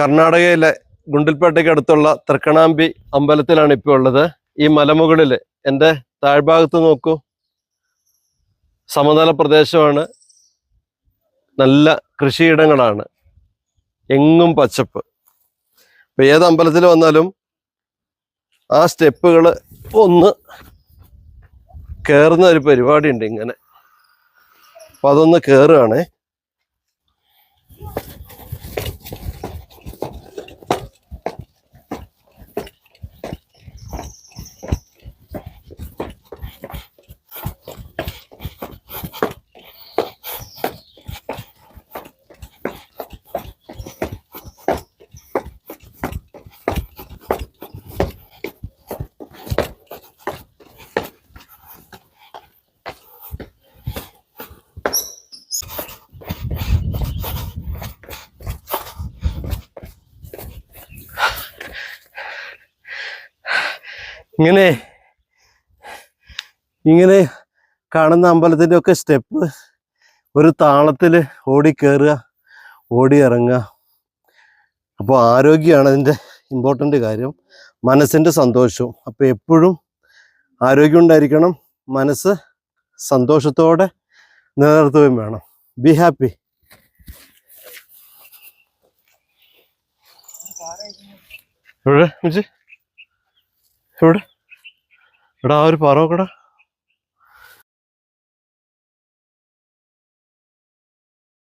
കർണാടകയിലെ ഗുണ്ടിൽപേട്ടയ്ക്ക് അടുത്തുള്ള തൃക്കണാമ്പി അമ്പലത്തിലാണ് ഇപ്പോൾ ഉള്ളത്. ഈ മലമുകളിൽ എന്റെ താഴ്ഭാഗത്ത് നോക്കൂ. സമതല പ്രദേശമാണ്. നല്ല കൃഷിയിടങ്ങളാണ്. എങ്ങും പച്ചപ്പ്. ഇപ്പം ഏത് അമ്പലത്തിൽ വന്നാലും ആ സ്റ്റെപ്പുകൾ ഒന്ന് കയറുന്ന ഒരു പരിപാടിയുണ്ട് ഇങ്ങനെ. അപ്പം അതൊന്ന് കയറുകയാണേ ഇങ്ങനെ ഇങ്ങനെ കാണുന്ന അമ്പലത്തിന്റെ ഒക്കെ സ്റ്റെപ്പ് ഒരു താളത്തിൽ ഓടി കയറുക ഓടി ഇറങ്ങുക. അപ്പോൾ ആരോഗ്യമാണ് അതിന്റെ ഇമ്പോർട്ടന്റ് കാര്യം. മനസ്സിന്റെ സന്തോഷവും. അപ്പോൾ എപ്പോഴും ആരോഗ്യം ഉണ്ടായിരിക്കണം മനസ്സ് സന്തോഷത്തോടെ നിലനിർത്തുകയും വേണം. Be happy? എവിടെ? എടാ ആ ഒരു പറവക്കട